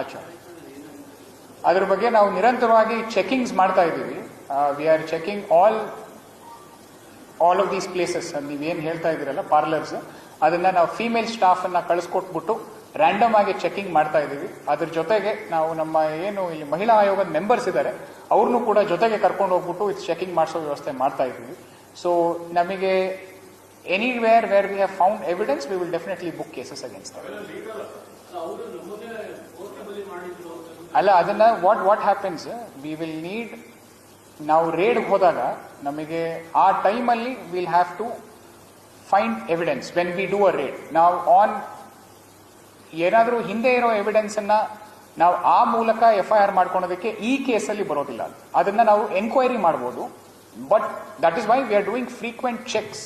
ಅಚ್ಚಾ ಅದ್ರ ಬಗ್ಗೆ ನಾವು ನಿರಂತರವಾಗಿ ಚೆಕಿಂಗ್ಸ್ ಮಾಡ್ತಾ ಇದ್ದೀವಿ. We are checking all all of these places ನೀವೇನು ಹೇಳ್ತಾ ಇದ್ದೀರಲ್ಲ ಪಾರ್ಲರ್ಸ್ ಅದನ್ನ ನಾವು ಫೀಮೇಲ್ ಸ್ಟಾಫ್ ಅನ್ನ ಕಳಿಸ್ಕೊಟ್ಬಿಟ್ಟು ರ್ಯಾಂಡಮ್ ಆಗಿ ಚೆಕಿಂಗ್ ಮಾಡ್ತಾ ಇದ್ದೀವಿ. ಅದ್ರ ಜೊತೆಗೆ ನಾವು ನಮ್ಮ ಏನು ಇಲ್ಲಿ ಮಹಿಳಾ ಆಯೋಗದ ಮೆಂಬರ್ಸ್ ಇದ್ದಾರೆ ಅವ್ರನ್ನೂ ಕೂಡ ಜೊತೆಗೆ ಕರ್ಕೊಂಡು ಹೋಗ್ಬಿಟ್ಟು ಇದು ಚೆಕಿಂಗ್ ಮಾಡಿಸೋ ವ್ಯವಸ್ಥೆ ಮಾಡ್ತಾ ಇದ್ದೀವಿ. ಸೊ ನಮಗೆ anywhere where we have found evidence we will definitely book cases against ಅಲ್ಲ ಅದನ್ನ what what happens we will need ನಾವು ರೇಡ್ ಹೋದಾಗ ನಮಗೆ ಆ ಟೈಮಲ್ಲಿ will have to find evidence when we do a raid ನಾವು ಆನ್ ಏನಾದರೂ ಹಿಂದೆ ಇರೋ ಎವಿಡೆನ್ಸ್ ಅನ್ನ ನಾವು ಆ ಮೂಲಕ ಎಫ್ ಐ ಆರ್ ಮಾಡ್ಕೊಳೋದಕ್ಕೆ ಈ ಕೇಸಲ್ಲಿ ಬರೋದಿಲ್ಲ. ಅದನ್ನ ನಾವು ಎನ್ಕ್ವೈರಿ ಮಾಡ್ಬೋದು. But that is why we are doing frequent checks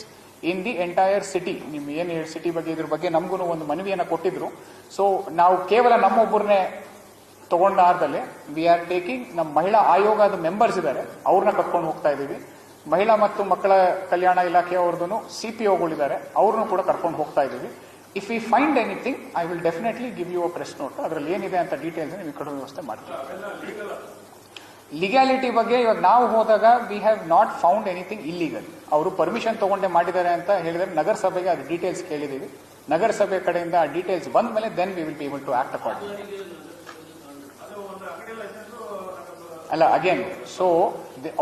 in the entire city ನಿಮ್ ಏನು ಸಿಟಿ ಬಗ್ಗೆ, ಇದ್ರ ಬಗ್ಗೆ ನಮಗೂ ಒಂದು ಮನವಿಯನ್ನು ಕೊಟ್ಟಿದ್ರು. ಸೊ ನಾವು ಕೇವಲ ನಮ್ಮೊಬ್ಬರನ್ನೇ ತಗೊಂಡಾದಲ್ಲಿ ವಿ ಆರ್ ಟೇಕಿಂಗ್ ನಮ್ಮ ಮಹಿಳಾ ಆಯೋಗದ ಮೆಂಬರ್ಸ್ ಇದ್ದಾರೆ ಅವ್ರನ್ನ ಕರ್ಕೊಂಡು ಹೋಗ್ತಾ ಇದ್ದೀವಿ. ಮಹಿಳಾ ಮತ್ತು ಮಕ್ಕಳ ಕಲ್ಯಾಣ ಇಲಾಖೆಯವ್ರದ್ದು ಸಿ ಪಿ ಒಗಳಿದ್ದಾರೆ ಅವ್ರನ್ನೂ ಕೂಡ ಕರ್ಕೊಂಡು ಹೋಗ್ತಾ ಇದ್ದೀವಿ. If we find anything I will definitely give you a press note ಅದರಲ್ಲಿ ಏನಿದೆ ಅಂತ ಡೀಟೇಲ್ಸ್ ನೀವು ಕೊಡೋ ವ್ಯವಸ್ಥೆ ಮಾಡ್ತೀವಿ ಲಿಗ್ಯಾಲಿಟಿ ಬಗ್ಗೆ ಇವಾಗ ನಾವು ಹೋದಾಗ we have not found anything illegal ಅವರು ಪರ್ಮಿಷನ್ ತಗೊಂಡೆ ಮಾಡಿದ್ದಾರೆ ಅಂತ ಹೇಳಿದರೆ ನಗರಸಭೆಗೆ ಅದು ಡೀಟೇಲ್ಸ್ ಕೇಳಿದ್ದೀವಿ. ನಗರಸಭೆ ಕಡೆಯಿಂದ ಆ ಡೀಟೇಲ್ಸ್ ಬಂದ ಮೇಲೆ then we will be able to act according ಅಲ್ಲ again so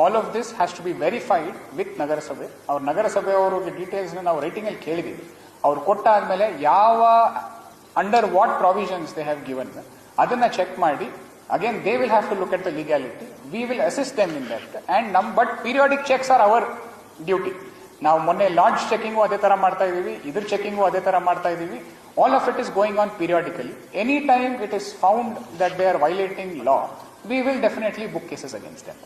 all of this has to be verified with ನಗರಸಭೆ. ಅವ್ರ ನಗರಸಭೆ ನಗರಸಭೆಯವರಿಗೆ ಡೀಟೇಲ್ಸ್ ನಾವು ರೈಟಿಂಗ್ ಅಲ್ಲಿ ಕೇಳಿದೀವಿ ಅವ್ರು ಕೊಟ್ಟಾದ್ಮೇಲೆ ಯಾವ under what provisions they have given ಅದನ್ನ ಚೆಕ್ ಮಾಡಿ again they will have to look at the legality we will assist them in that and ನಮ್ but periodic checks are our duty ನಾವು ಮೊನ್ನೆ ಲಾಂಚ್ ಚೆಕಿಂಗು ಅದೇ ತರ ಮಾಡ್ತಾ ಇದೀವಿ ಇದ್ರ ಚೆಕಿಂಗು ಅದೇ ತರ ಮಾಡ್ತಾ ಇದೀವಿ all of it is going on periodically any time it is found that they are violating law we will definitely book cases against them